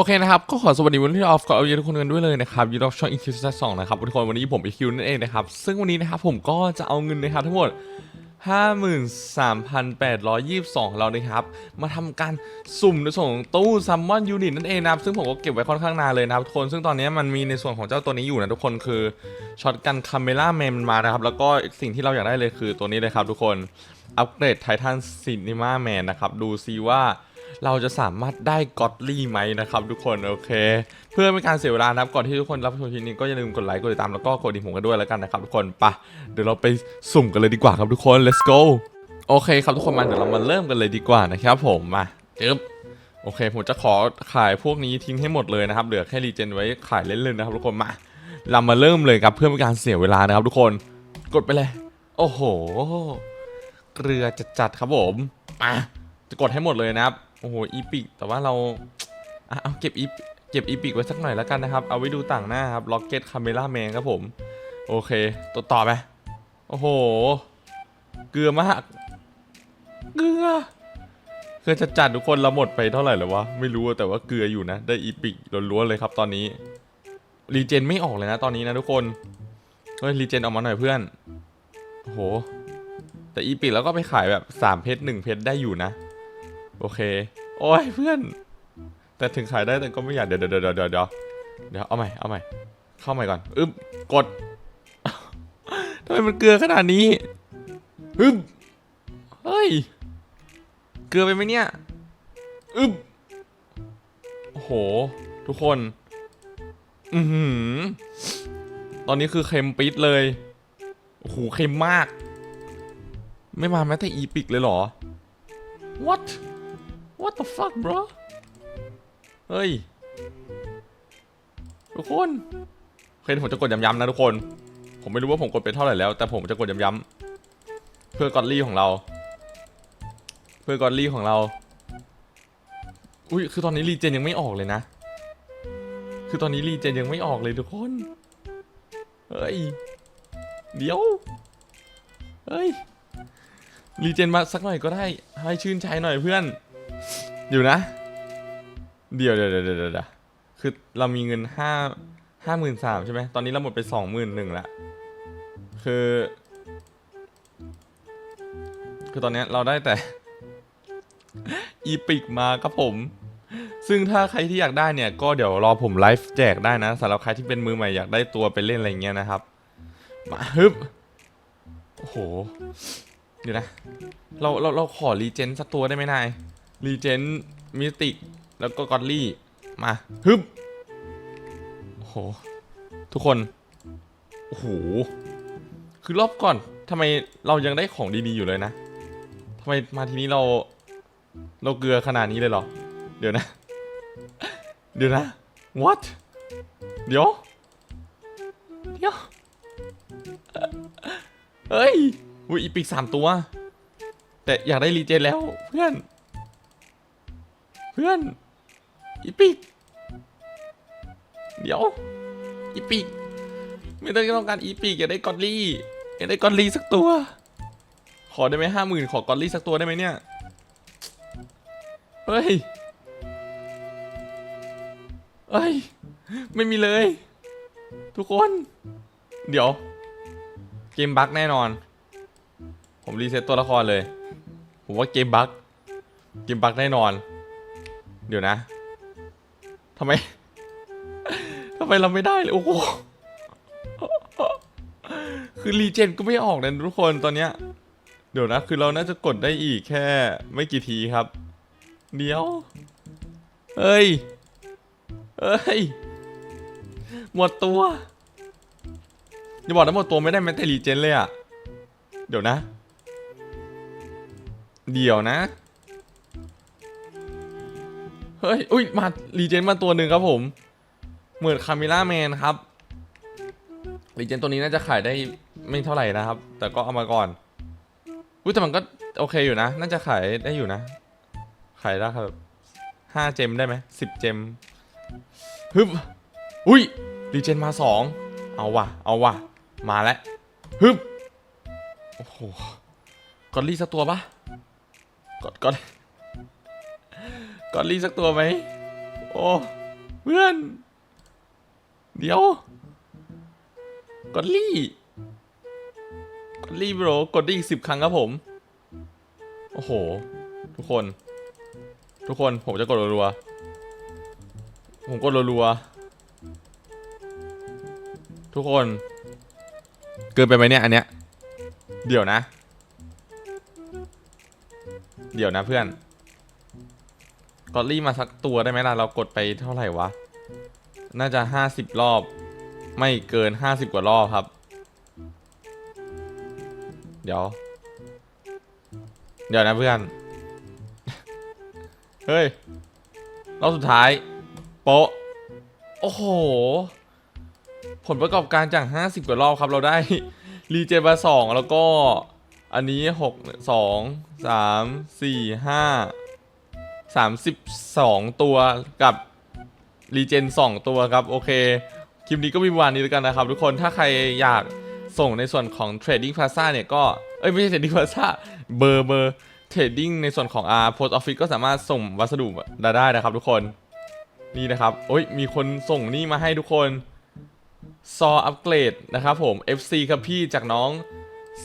โอเคนะครับ ก็ขอสวัสดีวันที่ออฟกับเอาเยทุกคนกันด้วยเลยนะครับยูทูบช่องอีคิวสองนะครับทุกคนวันนี้ผมอีคิวนั่นเองนะครับ ซึ่งวันนี้นะครับผมก็จะเอาเงินนะครับทั้งหมด 53,822เรานะครับ มาทำการสุ่มในส่วนของตู้ซัมมอนยูนิตนั่นเองนะครับซึ่งผมก็เก็บไว้ค่อนข้างนานเลยนะครับทุกคนซึ่งตอนนี้มันมีในส่วนของเจ้าตัวนี้อยู่นะทุกคนคือช็อตกันคาเมล่าแมนมันมานะครับแล้วก็สิ่งที่เราอยากได้เลยคือตัวนี้เลยครับทุกคนอัปเกรดไททันซินิมาแมนนะครับดูซิว่า เราจะสามารถได้ก็อดลี่ไหมนะครับทุกคนโอเค เพื่อไม่การเสียเวลานะครับก่อนที่ทุกคนรับชมคลิปนี้ก็อย่าลืมกดไลค์กดติดตามแล้วก็กดดิ่งผมกันด้วยแล้วกันนะครับทุกคนปะเดี๋ยวเราไปสุ่มกันเลยดีกว่าครับทุกคน let's go โอเคครับทุกคนมาเดี๋ยวเรามาเริ่มกันเลยดีกว่านะครับผมมาจึ๊บโอเค ผมจะขอขายพวกนี้ทิ้งให้หมดเลยนะครับเหลือแค่รีเจนไว้ขายเล่นๆนะครับทุกคนมาเรามาเริ่มเลยครับเพื่อไม่การเสียเวลานะครับทุกคนกดไปเลย โอ้โห เกลือจัดๆครับผมมาจะกดให้หมดเลยนะครับ โอ้โหอีพิกแต่ว่าเราเอาเก็บอีเก็บอีพิกไว้สักหน่อยแล้วกันนะครับ เอาไว้ดูต่างหน้าครับล็อกเก็ตคาเมล่าแมนครับผม โอเคตัวต่อไปโอ้โห เกลือมาก เกลือเกลือจะจัดทุกคนเราหมดไปเท่าไหร่แล้ววะไม่รู้แต่ว่าเกลืออยู่นะ ได้อีพิกล้วนๆเลยครับตอนนี้รีเจนไม่ออกเลยนะตอนนี้นะทุกคนเฮ้ยรีเจนออกมาหน่อยเพื่อนโอ้โหแต่อีปิดแล้วก็ไปขายแบบ3เพชร1เพชรได้อยู่นะ โอเค โอ้ยเพื่อน แต่ถึงขายได้แต่ก็ไม่อยากเดี๋ยวเดี๋ยวเดี๋ยวเดี๋ยวเดี๋ยวเดี๋ยวเอาใหม่เอาใหม่ เข้าใหม่ก่อนอึ๊บกดทำไมมันเกลือขนาดนี้อึ๊บเฮ้ย เกลือไปไหมเนี่ยอึ๊บโอ้โห ทุกคน อือหือ ตอนนี้คือเค็มปิดเลย โอ้โห เค็มมาก ไม่มาแม้แต่อีพิกเลยเหรอ what what the fuck bro เฮ้ย ทุกคนเคเดี๋ยผมจะกดย้ำๆนะทุกคน ผมไม่รู้ว่าผมกดไปเท่าไหร่แล้ว แต่ผมจะกดย้ำๆเพื่อกอดลี่ของเรา เพื่อกอดลี่ของเรา อุ้ยคือตอนนี้รีเจนยังไม่ออกเลยนะ คือตอนนี้รีเจนยังไม่ออกเลยทุกคน เฮ้ย เดี๋ยว เฮ้ยรีเจนมาสักหน่อยก็ได้ ให้ชื่นใจหน่อยเพื่อน อยู่นะ เดี๋ยวเดี๋ยวเดี๋ยวเดี๋ยวคือเรามีเงินห้าห้าหมื่นสามใช่ไหมตอนนี้เราหมดไปสองหมื่นหนึ่งละคือ คือตอนนี้เราได้แต่ อีพิกมาครับผม ซึ่งถ้าใครที่อยากได้เนี่ย ก็เดี๋ยวรอผมไลฟ์แจกได้นะสำหรับใครที่เป็นมือใหม่อยากได้ตัวไปเล่นอะไรเงี้ยนะครับ มาฮึบโอ้โห เดี๋ยวนะ เราเราเราขอรีเจนสักตัวได้ไหมนาย รีเจนมิสติก แล้วก็กอดลี่ มา ฮึบโอ้โห ทุกคน โอ้โห คือรอบก่อนทำไมเรายังได้ของดีๆอยู่เลยนะทำไมมาทีนี้เรา เราเกลือขนาดนี้เลยเหรอ เดี๋ยวนะ เดี๋ยวนะ what เดี๋ยว เดี๋ยว เฮ้ยอุ้ยอีพิกสามตัว แต่อยากได้รีเจนแล้วเพื่อน พื่อนอีพิกเดี๋ยวอีพิกไม่ต้องต้องการอีพิกอยากได้กอดลี่อยากได้กอดลี่สักตัว ขอได้ไหมห้าหมื่นขอกอดลี่สักตัวได้ไหมเนี่ยเฮ้ยเฮ้ย ไม่มีเลย ทุกคน เดี๋ยว เกมบั๊กแน่นอน ผมรีเซ็ตตัวละครเลย ผมว่าเกมบั๊กเกมบั๊กแน่นอน เดี๋ยวนะทำไมทำไมเราไม่ได้เลยโอ้โหคือรีเจนก็ไม่ออกเลยทุกคนตอนเนี้ย เดี๋ยวนะ คือเราน่าจะกดได้อีกแค่ ไม่กี่ทีครับ เดี๋ยว เอ้ย เอ้ย หมดตัวอย่าบอกนะหมดตัวไม่ได้แม้แต่รีเจนเลยอะเดี๋ยวนะ เดี๋ยวนะ เฮ้ย อุ้ย มารีเจนมาตัวหนึ่งครับผม เหมือนคาเมล่าแมนครับรีเจนตัวนี้น่าจะขายได้ไม่เท่าไหร่นะครับ แต่ก็เอามาก่อน อุ้ยแต่มันก็โอเคอยู่นะ น่าจะขายได้อยู่นะ ขายได้ครับห้าเจมได้ไหมสิบเจมฮึบ อุ้ยรีเจนมาสอง เอาว่ะ เอาว่ะ มาแล้ว ฮึบ โอ้โหกอดลี่สักตัวปะกอดกอด กอดลี่สักตัวไหม โอ้เพื่อน เดี๋ยว กดลี่ กดลี่โบรกดได้อีกสิบครั้งครับผม โอ้โห ทุกคน ทุกคนผมจะกดรัวๆผมกดรัวๆทุกคน เกินไปไหมเนี่ยอันเนี้ย เดี๋ยวนะ เดี๋ยวนะเพื่อน กอดลี่มาสักตัวได้ไหมล่ะ เรากดไปเท่าไหร่วะ น่าจะห้าสิบรอบ ไม่เกินห้าสิบกว่ารอบครับ เดี๋ยว เดี๋ยวนะเพื่อน เฮ้ย รอบสุดท้าย โป๊ะโอ้โห ผลประกอบการจาก50กว่ารอบครับ เราได้รีเจนมาสองแล้วก็อันนี้หกสองสามสี่ห้า 6 2 3 4 5 32ตัวกับรีเจน2ตัวครับ โอเค คลิปนี้ก็มีประมาณนี้แล้วกันนะครับ ทุกคนถ้าใครอยากส่งในส่วนของ Trading Plaza เนี่ยก็ เอ้ย ไม่ใช่ Trading Plaza เบอร์เบอร์ Trading ในส่วนของ R Post Office ก็สามารถส่งวัสดุได้นะครับทุกคนนี่นะครับโอ้ยมีคนส่งนี่มาให้ทุกคนซออัปเกรดนะครับผม FC ครับพี่จากน้อง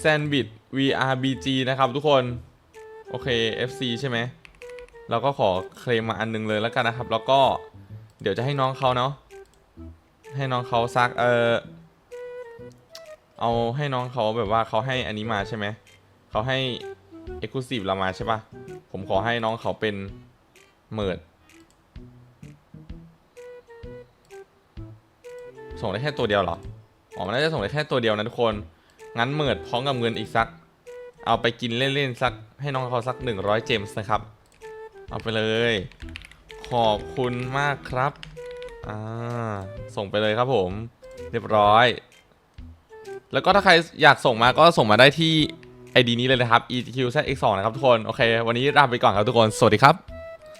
Sandbit VRBG นะครับทุกคน โอเค FC ใช่ไหม เราก็ขอเคลมมาอันหนึงเลยแล้วกันนะครับ แล้วก็เดี๋ยวจะให้น้องเขาเนาะให้น้องเขาซักเออเอาให้น้องเขาแบบว่าเขาให้อันนี้มาใช่ไหมเขาให้ Exclusive เรามาใช่ปะผมขอให้น้องเขาเป็นเมิดส่งได้แค่ตัวเดียวเหรออ๋อมันน่าจะส่งได้แค่ตัวเดียวนะทุกคน งั้นเมิดพร้อมกับเงินอีกสัก เอาไปกินเล่นๆสักให้น้องเขาสัก 100 เจมส์นะครับ เอาไปเลย ขอบคุณมากครับ อ่า ส่งไปเลยครับผม เรียบร้อย แล้วก็ถ้าใครอยากส่งมาก็ส่งมาได้ที่ไอดีนี้เลยนะครับ EQZX2 นะครับทุกคน โอเค วันนี้ลาไปก่อนครับทุกคน สวัสดีครับ